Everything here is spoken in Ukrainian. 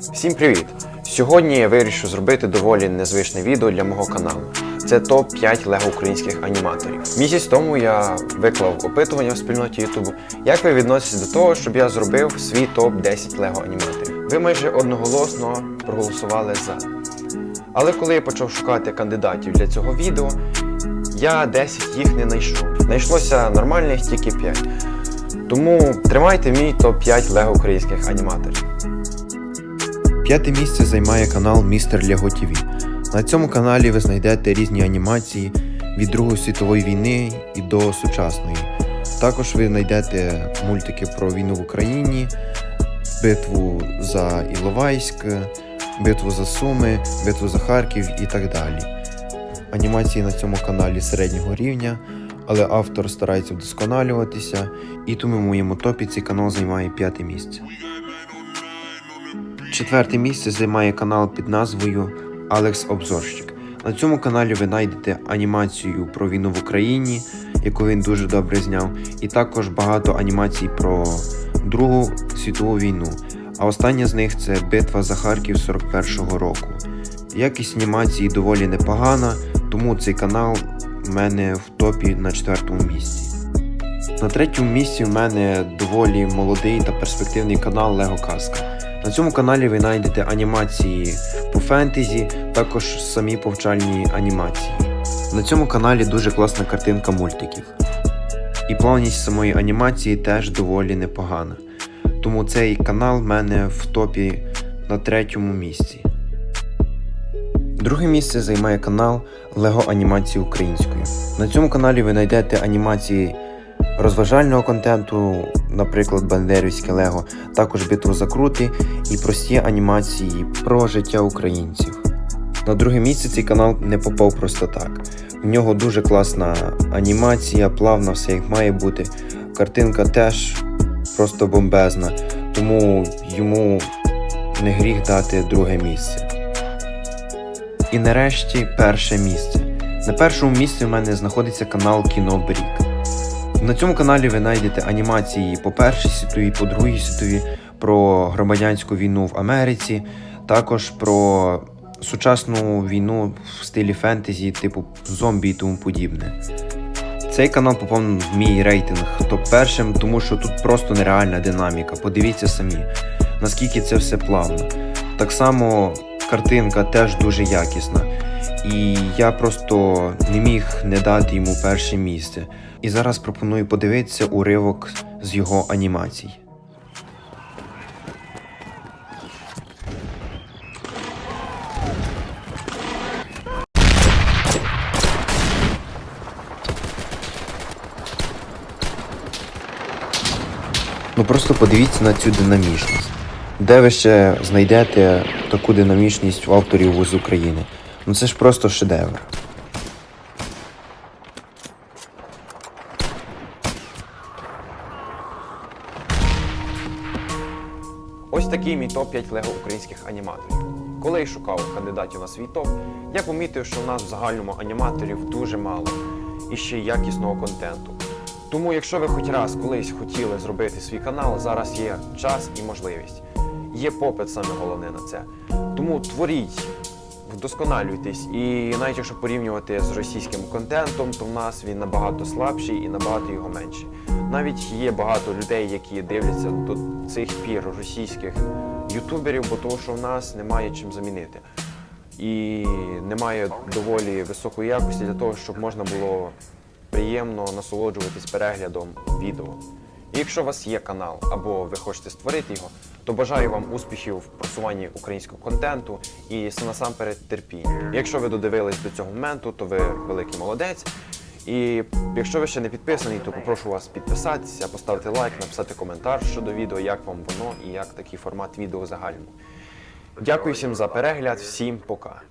Всім привіт! Сьогодні я вирішив зробити доволі незвичне відео для мого каналу. Це топ-5 лего українських аніматорів. Місяць тому я виклав опитування в спільноті Ютубу, як ви відноситесь до того, щоб я зробив свій топ-10 лего аніматорів. Ви майже одноголосно проголосували за. Але коли я почав шукати кандидатів для цього відео, я 10 їх не знайшов. Знайшлося нормальних тільки 5. Тому тримайте мій топ-5 лего українських аніматорів. П'яте місце займає канал Містер Лего ТВ. На цьому каналі ви знайдете різні анімації від Другої світової війни і до сучасної. Також ви знайдете мультики про війну в Україні, битву за Іловайськ, битву за Суми, битву за Харків і так далі. Анімації на цьому каналі середнього рівня, але автор старається вдосконалюватися, і тому в моєму топі цей канал займає п'яте місце. Четверте місце займає канал під назвою Алекс Обзорщик. На цьому каналі ви знайдете анімацію про війну в Україні, яку він дуже добре зняв, і також багато анімацій про Другу світову війну. А остання з них це битва за Харків 41-го року. Якість анімації доволі непогана, тому цей канал в мене в топі на четвертому місці. На третьому місці в мене доволі молодий та перспективний канал Лего Казка. На цьому каналі ви знайдете анімації по фентезі, також самі повчальні анімації. На цьому каналі дуже класна картинка мультиків. І плавність самої анімації теж доволі непогана. Тому цей канал в мене в топі на третьому місці. Друге місце займає канал Лего Анімації українською. На цьому каналі ви знайдете анімації розважального контенту, наприклад, Бандерівське Лего, також битву за крути і прості анімації про життя українців. На друге місце цей канал не попав просто так. В нього дуже класна анімація, плавна, все як має бути. Картинка теж просто бомбезна, тому йому не гріх дати друге місце. І нарешті перше місце. На першому місці в мене знаходиться канал Кіно Брік. На цьому каналі ви знайдете анімації по Першій світовій, по Другій світовій, про громадянську війну в Америці, також про сучасну війну в стилі фентезі, типу зомбі і тому подібне. Цей канал попав в мій рейтинг топ-першим, тому що тут просто нереальна динаміка. Подивіться самі, наскільки це все плавно. Так само картинка теж дуже якісна. І я просто не міг не дати йому перше місце. І зараз пропоную подивитися уривок з його анімацій. Ну просто подивіться на цю динамічність. Де ви ще знайдете таку динамічність в авторів з України? Ну це ж просто шедевр. Ось такий мій топ-5 лего українських аніматорів. Коли я шукав кандидатів на свій топ, я помітив, що в нас в загальному аніматорів дуже мало і ще й якісного контенту. Тому, якщо ви хоч раз колись хотіли зробити свій канал, зараз є час і можливість. Є попит саме головне на це. Тому творіть, вдосконалюйтесь, і навіть якщо порівнювати з російським контентом, то в нас він набагато слабший і набагато його менше. Навіть є багато людей, які дивляться до цих пір російських ютуберів, бо того, що в нас немає чим замінити. І немає доволі високої якості для того, щоб можна було приємно насолоджуватись переглядом відео. Якщо у вас є канал або ви хочете створити його, то бажаю вам успіхів в просуванні українського контенту і насамперед терпіння. Якщо ви додивились до цього моменту, то ви великий молодець. І якщо ви ще не підписані, то попрошу вас підписатися, поставити лайк, написати коментар щодо відео, як вам воно і як такий формат відео загальному. Дякую всім за перегляд, всім пока.